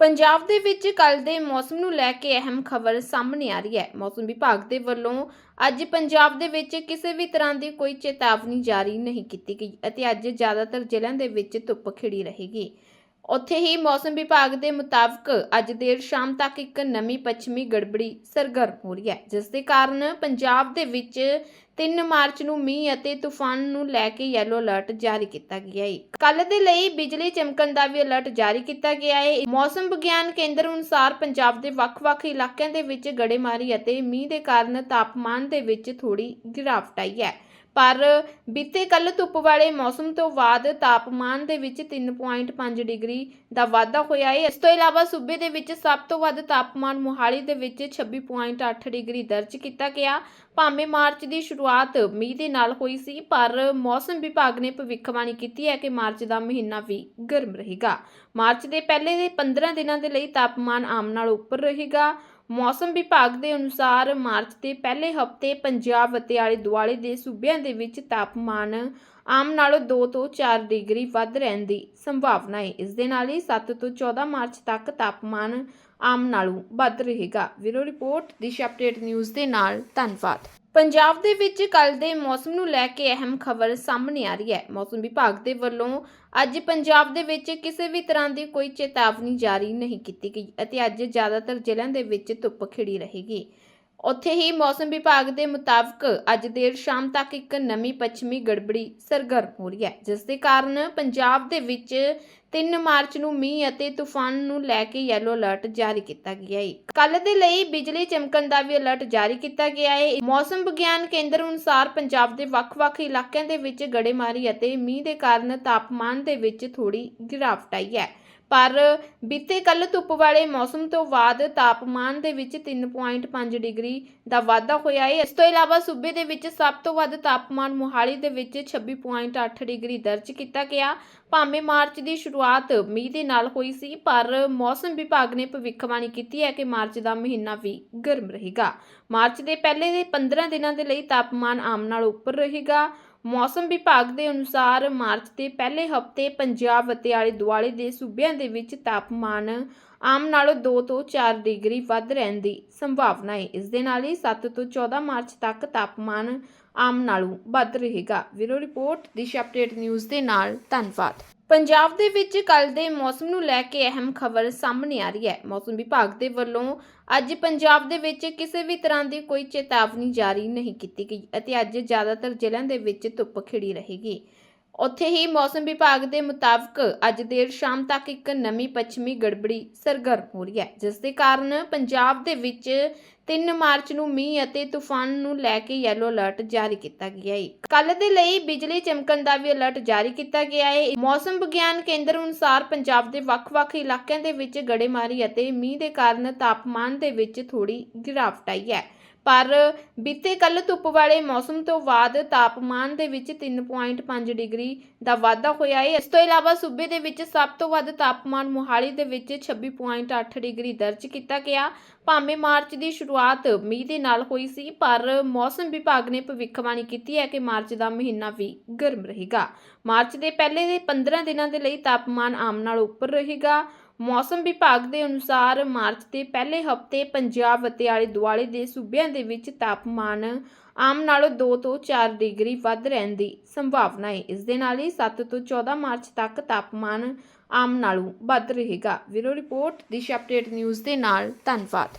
ਪੰਜਾਬ ਦੇ ਵਿੱਚ ਕੱਲ ਦੇ ਮੌਸਮ ਨੂੰ ਲੈ ਕੇ ਅਹਿਮ ਖਬਰ ਸਾਹਮਣੇ ਆ ਰਹੀ ਹੈ। ਮੌਸਮ ਵਿਭਾਗ ਦੇ ਵੱਲੋਂ ਅੱਜ ਪੰਜਾਬ ਦੇ ਵਿੱਚ ਕਿਸੇ ਵੀ ਤਰ੍ਹਾਂ ਦੀ ਕੋਈ ਚੇਤਾਵਨੀ ਜਾਰੀ ਨਹੀਂ ਕੀਤੀ ਗਈ ਅਤੇ ਅੱਜ ਜ਼ਿਆਦਾਤਰ ਜ਼ਿਲ੍ਹਿਆਂ ਦੇ ਵਿੱਚ ਧੁੱਪ ਖਿੜੀ ਰਹੇਗੀ। ਉੱਥੇ ਹੀ ਮੌਸਮ ਵਿਭਾਗ ਦੇ ਮੁਤਾਬਕ ਅੱਜ ਦੇਰ ਸ਼ਾਮ ਤੱਕ ਇੱਕ ਨਵੀਂ ਪੱਛਮੀ ਗੜਬੜੀ ਸਰਗਰਮ ਹੋ ਰਹੀ ਹੈ, ਜਿਸ ਦੇ ਕਾਰਨ ਪੰਜਾਬ ਦੇ ਵਿੱਚ 3 ਮਾਰਚ ਨੂੰ ਮੀਂਹ ਅਤੇ ਤੂਫਾਨ ਨੂੰ ਲੈ ਕੇ ਯੈਲੋ ਅਲਰਟ ਜਾਰੀ ਕੀਤਾ ਗਿਆ ਹੈ। ਕੱਲ ਦੇ ਲਈ ਬਿਜਲੀ ਚਮਕਣ ਦਾ ਵੀ ਅਲਰਟ ਜਾਰੀ ਕੀਤਾ ਗਿਆ ਹੈ। ਮੌਸਮ ਵਿਗਿਆਨ ਕੇਂਦਰ ਅਨੁਸਾਰ ਪੰਜਾਬ ਦੇ ਵੱਖ-ਵੱਖ ਇਲਾਕਿਆਂ ਦੇ ਵਿੱਚ ਗੜੇਮਾਰੀ ਅਤੇ ਮੀਂਹ ਦੇ ਕਾਰਨ ਤਾਪਮਾਨ ਦੇ ਵਿੱਚ ਥੋੜੀ ਗਿਰਾਵਟ ਆਈ ਹੈ। ਪਰ ਬੀਤੇ ਕੱਲ ਧੁੱਪ ਵਾਲੇ ਮੌਸਮ ਤੋਂ ਬਾਅਦ ਤਾਪਮਾਨ ਦੇ ਵਿੱਚ 3.5 ਡਿਗਰੀ ਦਾ ਵਾਧਾ ਹੋਇਆ ਹੈ। ਇਸ ਤੋਂ ਇਲਾਵਾ ਸੂਬੇ ਦੇ ਵਿੱਚ ਸਭ ਤੋਂ ਵੱਧ ਤਾਪਮਾਨ ਮੋਹਾਲੀ ਦੇ ਵਿੱਚ 26.8 ਡਿਗਰੀ ਦਰਜ ਕੀਤਾ ਗਿਆ। ਭਾਵੇਂ ਮਾਰਚ ਦੀ ਸ਼ੁਰੂਆਤ ਮੀਂਹ ਦੇ ਨਾਲ ਹੋਈ ਸੀ, ਪਰ ਮੌਸਮ ਵਿਭਾਗ ਨੇ ਭਵਿੱਖਬਾਣੀ ਕੀਤੀ ਹੈ ਕਿ ਮਾਰਚ ਦਾ ਮਹੀਨਾ ਵੀ ਗਰਮ ਰਹੇਗਾ। ਮਾਰਚ ਦੇ ਪਹਿਲੇ ਦੇ 15 ਦਿਨਾਂ ਦੇ ਲਈ ਤਾਪਮਾਨ ਆਮ ਨਾਲ ਉੱਪਰ ਰਹੇਗਾ। ਮੌਸਮ ਵਿਭਾਗ ਦੇ ਅਨੁਸਾਰ ਮਾਰਚ ਦੇ ਪਹਿਲੇ ਹਫ਼ਤੇ ਪੰਜਾਬ ਅਤੇ ਆਲੇ ਦੁਆਲੇ ਦੇ ਸੂਬਿਆਂ ਦੇ ਵਿੱਚ ਤਾਪਮਾਨ ਆਮ ਨਾਲੋਂ 2 ਤੋਂ 4 ਡਿਗਰੀ ਵੱਧ ਰਹਿਣ ਦੀ ਸੰਭਾਵਨਾ ਹੈ। ਇਸ ਦੇ ਨਾਲ ਹੀ 7 ਤੋਂ 14 ਮਾਰਚ ਤੱਕ ਤਾਪਮਾਨ ਆਮ ਨਾਲੋਂ ਵੱਧ ਰਹੇਗਾ। ਵੀਰੋ ਰਿਪੋਰਟ, ਦਿਸ਼ਾ ਅਪਡੇਟ ਨਿਊਜ਼ ਦੇ ਨਾਲ ਧੰਨਵਾਦ। ਪੰਜਾਬ ਦੇ ਵਿੱਚ ਕੱਲ ਦੇ ਮੌਸਮ ਨੂੰ ਲੈ ਕੇ ਅਹਿਮ ਖਬਰ ਸਾਹਮਣੇ ਆ ਰਹੀ ਹੈ। ਮੌਸਮ ਵਿਭਾਗ ਦੇ ਵੱਲੋਂ ਅੱਜ ਪੰਜਾਬ ਦੇ ਵਿੱਚ ਕਿਸੇ ਵੀ ਤਰ੍ਹਾਂ ਦੀ ਕੋਈ ਚੇਤਾਵਨੀ ਜਾਰੀ ਨਹੀਂ ਕੀਤੀ ਗਈ ਅਤੇ ਅੱਜ ਜ਼ਿਆਦਾਤਰ ਜ਼ਿਲ੍ਹਿਆਂ ਦੇ ਵਿੱਚ ਧੁੱਪ ਖਿੜੀ ਰਹੇਗੀ। ਉੱਥੇ ਹੀ ਮੌਸਮ ਵਿਭਾਗ ਦੇ ਮੁਤਾਬਕ ਅੱਜ ਦੇਰ ਸ਼ਾਮ ਤੱਕ ਇੱਕ ਨਵੀਂ ਪੱਛਮੀ ਗੜਬੜੀ ਸਰਗਰਮ ਹੋ ਰਹੀ ਹੈ, ਜਿਸ ਦੇ ਕਾਰਨ ਪੰਜਾਬ ਦੇ ਵਿੱਚ 3 ਮਾਰਚ ਨੂੰ ਮੀਂਹ ਅਤੇ ਤੂਫਾਨ ਨੂੰ ਲੈ ਕੇ ਯੈਲੋ ਅਲਰਟ ਜਾਰੀ ਕੀਤਾ ਗਿਆ ਹੈ। ਕੱਲ ਦੇ ਲਈ ਬਿਜਲੀ ਚਮਕਣ ਦਾ ਵੀ ਅਲਰਟ ਜਾਰੀ ਕੀਤਾ ਗਿਆ ਹੈ। ਮੌਸਮ ਵਿਗਿਆਨ ਕੇਂਦਰ ਅਨੁਸਾਰ ਪੰਜਾਬ ਦੇ ਵੱਖ-ਵੱਖ ਇਲਾਕਿਆਂ ਦੇ ਵਿੱਚ ਗੜੇਮਾਰੀ ਅਤੇ ਮੀਂਹ ਦੇ ਕਾਰਨ ਤਾਪਮਾਨ ਦੇ ਵਿੱਚ ਥੋੜੀ ਗਿਰਾਵਟ ਆਈ ਹੈ। ਪਰ ਬੀਤੇ ਕੱਲ ਧੁੱਪ ਵਾਲੇ ਮੌਸਮ ਤੋਂ ਬਾਅਦ ਤਾਪਮਾਨ ਦੇ ਵਿੱਚ 3.5 ਡਿਗਰੀ ਦਾ ਵਾਧਾ ਹੋਇਆ ਹੈ। ਇਸ ਤੋਂ ਇਲਾਵਾ ਸੂਬੇ ਦੇ ਵਿੱਚ ਸਭ ਤੋਂ ਵੱਧ ਤਾਪਮਾਨ ਮੋਹਾਲੀ ਦੇ ਵਿੱਚ 26.8 ਡਿਗਰੀ ਦਰਜ ਕੀਤਾ ਗਿਆ। ਭਾਵੇਂ ਮਾਰਚ ਦੀ ਸ਼ੁਰੂਆਤ ਮੀਂਹ ਦੇ ਨਾਲ ਹੋਈ ਸੀ, ਪਰ ਮੌਸਮ ਵਿਭਾਗ ਨੇ ਭਵਿੱਖਬਾਣੀ ਕੀਤੀ ਹੈ ਕਿ ਮਾਰਚ ਦਾ ਮਹੀਨਾ ਵੀ ਗਰਮ ਰਹੇਗਾ। ਮਾਰਚ ਦੇ ਪਹਿਲੇ ਦੇ 15 ਦਿਨਾਂ ਦੇ ਲਈ ਤਾਪਮਾਨ ਆਮ ਨਾਲੋਂ ਉੱਪਰ ਰਹੇਗਾ। ਮੌਸਮ ਵਿਭਾਗ ਦੇ ਅਨੁਸਾਰ ਮਾਰਚ ਦੇ ਪਹਿਲੇ ਹਫ਼ਤੇ ਪੰਜਾਬ ਅਤੇ ਆਲੇ ਦੁਆਲੇ ਦੇ ਸੂਬਿਆਂ ਦੇ ਵਿੱਚ ਤਾਪਮਾਨ ਆਮ ਨਾਲੋਂ 2 ਤੋਂ 4 ਡਿਗਰੀ ਵੱਧ ਰਹਿਣ ਦੀ ਸੰਭਾਵਨਾ ਹੈ। ਇਸ ਦੇ ਨਾਲ ਹੀ 7 ਤੋਂ 14 ਮਾਰਚ ਤੱਕ ਤਾਪਮਾਨ ਆਮ ਨਾਲੋਂ ਵੱਧ ਰਹੇਗਾ। ਵੀਰੋ ਰਿਪੋਰਟ, ਦਿਸ਼ਾ ਅਪਡੇਟ ਨਿਊਜ਼ ਦੇ ਨਾਲ। ਧੰਨਵਾਦ। ਪੰਜਾਬ ਦੇ ਵਿੱਚ ਕੱਲ ਦੇ ਮੌਸਮ ਨੂੰ ਲੈ ਕੇ ਅਹਿਮ ਖਬਰ ਸਾਹਮਣੇ ਆ ਰਹੀ ਹੈ। ਮੌਸਮ ਵਿਭਾਗ ਦੇ ਵੱਲੋਂ ਅੱਜ ਪੰਜਾਬ ਦੇ ਵਿੱਚ ਕਿਸੇ ਵੀ ਤਰ੍ਹਾਂ ਦੀ ਕੋਈ ਚੇਤਾਵਨੀ ਜਾਰੀ ਨਹੀਂ ਕੀਤੀ ਗਈ ਅਤੇ ਅੱਜ ਜ਼ਿਆਦਾਤਰ ਜ਼ਿਲ੍ਹਿਆਂ ਦੇ ਵਿੱਚ ਧੁੱਪ ਖਿੜੀ ਰਹੇਗੀ। ਉੱਥੇ ਹੀ ਮੌਸਮ ਵਿਭਾਗ ਦੇ ਮੁਤਾਬਕ ਅੱਜ ਦੇਰ ਸ਼ਾਮ ਤੱਕ ਇੱਕ ਨਵੀਂ ਪੱਛਮੀ ਗੜਬੜੀ ਸਰਗਰਮ ਹੋ ਰਹੀ ਹੈ, ਜਿਸ ਦੇ ਕਾਰਨ ਪੰਜਾਬ ਦੇ ਵਿੱਚ 3 ਮਾਰਚ ਨੂੰ ਮੀਂਹ ਅਤੇ ਤੂਫਾਨ ਨੂੰ ਲੈ ਕੇ ਯੈਲੋ ਅਲਰਟ ਜਾਰੀ ਕੀਤਾ ਗਿਆ ਹੈ ਕੱਲ ਦੇ ਲਈ ਬਿਜਲੀ ਚਮਕਣ ਦਾ ਵੀ ਅਲਰਟ ਜਾਰੀ ਕੀਤਾ ਗਿਆ ਹੈ ਮੌਸਮ ਵਿਗਿਆਨ ਕੇਂਦਰ ਅਨੁਸਾਰ ਪੰਜਾਬ ਦੇ ਵੱਖ-ਵੱਖ ਇਲਾਕਿਆਂ ਦੇ ਵਿੱਚ ਗੜੇਮਾਰੀ ਅਤੇ ਮੀਂਹ ਦੇ ਕਾਰਨ ਤਾਪਮਾਨ ਦੇ ਵਿੱਚ ਥੋੜੀ ਗਿਰਾਵਟ ਆਈ ਹੈ। ਪਰ ਬੀਤੇ ਕੱਲ ਧੁੱਪ ਵਾਲੇ ਮੌਸਮ ਤੋਂ ਬਾਅਦ ਤਾਪਮਾਨ ਦੇ ਵਿੱਚ 3.5 ਡਿਗਰੀ ਦਾ ਵਾਧਾ ਹੋਇਆ ਹੈ ਇਸ ਤੋਂ ਇਲਾਵਾ ਸੂਬੇ ਦੇ ਵਿੱਚ ਸਭ ਤੋਂ ਵੱਧ ਤਾਪਮਾਨ ਮੋਹਾਲੀ ਦੇ ਵਿੱਚ 26.8 ਡਿਗਰੀ ਦਰਜ ਕੀਤਾ ਗਿਆ। ਭਾਵੇਂ ਮਾਰਚ ਦੀ ਸ਼ੁਰੂਆਤ ਮੀਂਹ ਦੇ ਨਾਲ ਹੋਈ ਸੀ, ਪਰ ਮੌਸਮ ਵਿਭਾਗ ਨੇ ਭਵਿੱਖਬਾਣੀ ਕੀਤੀ ਹੈ ਕਿ ਮਾਰਚ ਦਾ ਮਹੀਨਾ ਵੀ ਗਰਮ ਰਹੇਗਾ। ਮਾਰਚ ਦੇ ਪਹਿਲੇ ਦੇ 15 ਦਿਨਾਂ ਦੇ ਲਈ ਤਾਪਮਾਨ ਆਮ ਨਾਲੋਂ ਉੱਪਰ ਰਹੇਗਾ। ਮੌਸਮ ਵਿਭਾਗ ਦੇ ਅਨੁਸਾਰ ਮਾਰਚ ਦੇ ਪਹਿਲੇ ਹਫ਼ਤੇ ਪੰਜਾਬ ਅਤੇ ਆਲੇ ਦੁਆਲੇ ਦੇ ਸੂਬਿਆਂ ਦੇ ਵਿੱਚ ਤਾਪਮਾਨ ਆਮ ਨਾਲੋਂ 2 ਤੋਂ 4 ਡਿਗਰੀ ਵੱਧ ਰਹਿਣ ਦੀ ਸੰਭਾਵਨਾ ਹੈ। ਇਸ ਦੇ ਨਾਲ ਹੀ 7 ਤੋਂ 14 ਮਾਰਚ ਤੱਕ ਤਾਪਮਾਨ ਆਮ ਨਾਲੋਂ ਵੱਧ ਰਹੇਗਾ। ਵੀਰੋ ਰਿਪੋਰਟ, ਦਿਸ਼ਾ ਅਪਡੇਟ ਨਿਊਜ਼ ਦੇ ਨਾਲ ਧੰਨਵਾਦ।